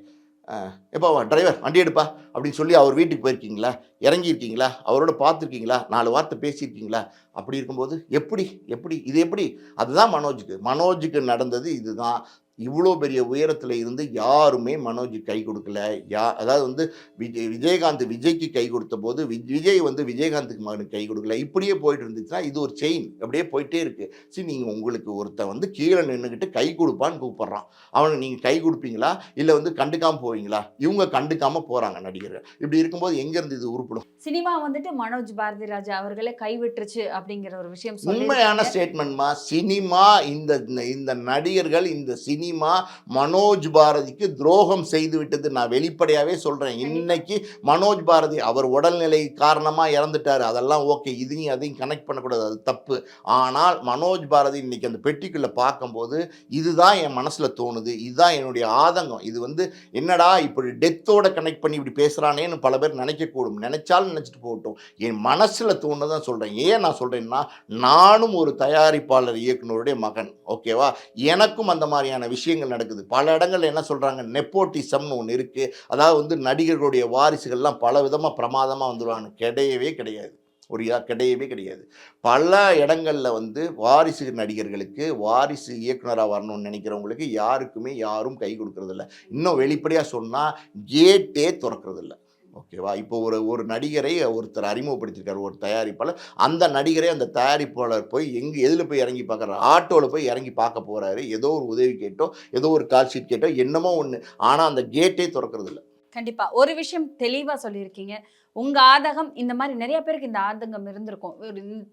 எப்பா டிரைவர் வண்டி எடுப்பா அப்படின்னு சொல்லி அவர் வீட்டுக்கு போயிருக்கீங்களா? இறங்கியிருக்கீங்களா? அவரோட பார்த்துருக்கீங்களா? நாலு வார்த்தை பேசியிருக்கீங்களா? அப்படி இருக்கும்போது எப்படி எப்படி இது எப்படி? அதுதான் மனோஜுக்கு. மனோஜுக்கு நடந்தது இதுதான். இவ்வளோ பெரிய உயரத்தில் இருந்து யாருமே மனோஜ் கை கொடுக்கல. யா அதாவது வந்து விஜய் விஜயகாந்த் விஜய்க்கு கை கொடுத்த போது விஜய் வந்து விஜயகாந்துக்கு மகனுக்கு கை கொடுக்கல. இப்படியே போயிட்டு இருந்துச்சுன்னா இது ஒரு செயின் அப்படியே போயிட்டே இருக்கு. சரி நீங்கள் உங்களுக்கு ஒருத்தன் வந்து கீழே நின்றுக்கிட்டு கை கொடுப்பான்னு கூப்பிட்றான். அவனுக்கு நீங்கள் கை கொடுப்பீங்களா? இல்லை வந்து கண்டுக்காமல் போவீங்களா? இவங்க கண்டுக்காமல் போகிறாங்க நடிகர்கள். இப்படி இருக்கும்போது எங்கேருந்து இது உருப்படும்? சினிமா வந்துட்டு மனோஜ் பாரதி ராஜா அவர்களே கைவிட்டுருச்சு அப்படிங்கிற ஒரு விஷயம் உண்மையான ஸ்டேட்மெண்ட்மா சினிமா இந்த இந்த- இந்த நடிகர்கள் இந்த சினிமா மனோஜ் பாரதிக்கு துரோகம் செய்து விட்டது. நான் வெளிப்படையாவே சொல்றேன். இன்னைக்கு மனோஜ் பாரதி அவர் உடல்நிலை காரணமா இறந்துட்டாரு. அதெல்லாம் ஓகே. இதையும் அதையும் கனெக்ட் பண்ணக்கூடாது. அது தப்பு. ஆனால் மனோஜ் பாரதி இன்னைக்கு அந்த பெட்டிக்குள்ள பார்க்கும்போது இதுதான் என் மனசுல தோணுது. இதுதான் என்னுடைய ஆதங்கம். இது வந்து என்னடா இப்படி டெத்தோட கனெக்ட் பண்ணி இப்படி பேசுறானேன்னு பல பேர் நினைக்கக்கூடும். நினைச்சாலும் நினைச்சிட்டு போகட்டும். என் மனசுல தோணுதான் சொல்றேன். ஏன் நான் சொல்றேன்னா நானும் ஒரு தயாரிப்பாளர் இயக்குனருடைய மகன். ஓகேவா? எனக்கும் அந்த மாதிரியான விஷயங்கள் நடக்குது. பல இடங்கள்ல என்ன சொல்கிறாங்க நெப்போட்டிசம்னு ஒன்று இருக்குது அதாவது வந்து நடிகர்களுடைய வாரிசுகள்லாம் பல விதமாக பிரமாதமாக வந்துருவாங்க. கிடையவே கிடையாது. ஒரு இதாக கிடையவே கிடையாது. பல இடங்களில் வந்து வாரிசு நடிகர்களுக்கு வாரிசு இயக்குனராக வரணும்னு நினைக்கிறவங்களுக்கு யாருக்குமே யாரும் கை கொடுக்கறதில்ல. இன்னும் வெளிப்படையாக சொன்னால் கேட்டே திறக்கறதில்ல. ஓகேவா இப்போ ஒரு ஒரு நடிகரை ஒருத்தர் அறிமுகப்படுத்தியிருக்காரு ஒரு தயாரிப்பாளர். அந்த நடிகரை அந்த தயாரிப்பாளர் போய் எங்கே எதில் போய் இறங்கி பார்க்குறாரு? ஆட்டோவில் போய் இறங்கி பார்க்க போகிறாரு ஏதோ ஒரு உதவி கேட்டோ ஏதோ ஒரு கால் ஷீட் கேட்டோ என்னமோ ஒன்று ஆனால் அந்த கேட்டே திறக்கிறது இல்லை கண்டிப்பாக ஒரு விஷயம் தெளிவாக சொல்லியிருக்கீங்க. உங்க ஆதகம் இந்த மாதிரி நிறைய பேருக்கு இந்த ஆதங்கம் இருந்திருக்கும்.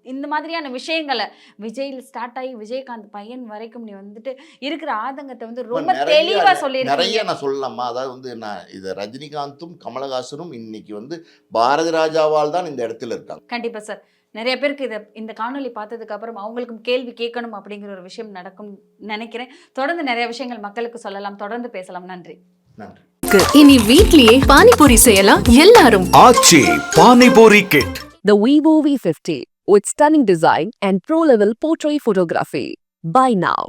இந்த- மாதிரியான விஷயங்களை விஜயில் ஸ்டார்ட் ஆகி விஜயகாந்த் பையன் வரைக்கும் நீ வந்துட்டு இருக்கிற ஆதங்கத்தை வந்து ரொம்ப நிறைய- தெளிவா நிறைய நான் சொல்லலாமா? அதாவது வந்து நான் இது ரஜினிகாந்தும் கமலஹாசனும் இன்னைக்கு வந்து பாரதி ராஜாவால் தான் இந்த இடத்துல இருக்காங்க. கண்டிப்பா சார். நிறைய பேருக்கு இதை இந்த காணொளி பார்த்ததுக்கு அப்புறம் அவங்களுக்கும் கேள்வி கேட்கணும் அப்படிங்கிற ஒரு விஷயம் நடக்கும் நினைக்கிறேன். தொடர்ந்து நிறைய விஷயங்கள் மக்களுக்கு சொல்லலாம். தொடர்ந்து பேசலாம். நன்றி. நன்றி. இருக்கு இனி வீட்லயே பானிபூரி செய்யலாம் எல்லாரும் Aachi panipuri kit The Vivo V50 with stunning design and pro-level portrait photography. Buy now.